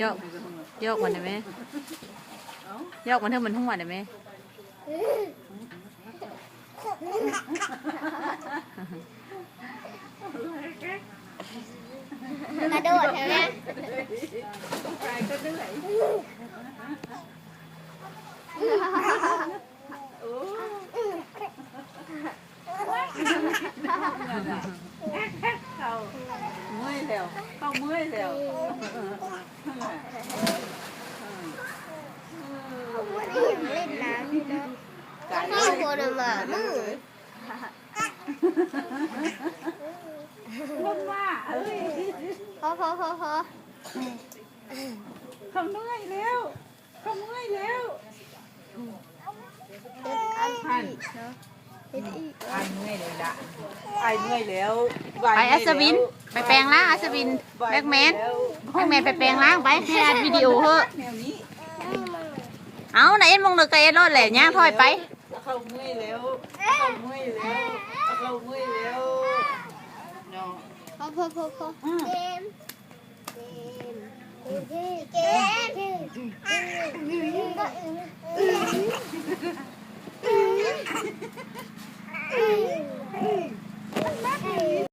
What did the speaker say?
โยกโยกมันได้ไหมโยกมันเท่ามันทั้งวันได้ไหมกระโดดใช่ไหมเขาเมื่อย แล้วเขาเมื่อยแล้ววันนี้ยังเล่นน้ำอยู่เนาะนี่คนมามือลงมาเอ้ยพอพอพอพอเขาเมื่อยแล้วเขาเมื่อยแล้วเป็นอันอีกเนาะเป็นอีก ไอ้เมื่อยเลยละไอ้เมื่อยแล้วไปอัศวิน ไปแปลงร่างอัศวินแบ็กแมนแบ็กแมนไปแปลงร่างไปให้อัดวิดีโอเถอะแนวนี้เอาไหนเอ็นมงเลิกกับเอ็นรถแหละย่างถอยไปเขาเมื่อยแล้วเขาเมื่อยแล้วเขาเมื่อยแล้วเนาะพอพอพอพอเกมเกมเกมเกมเกม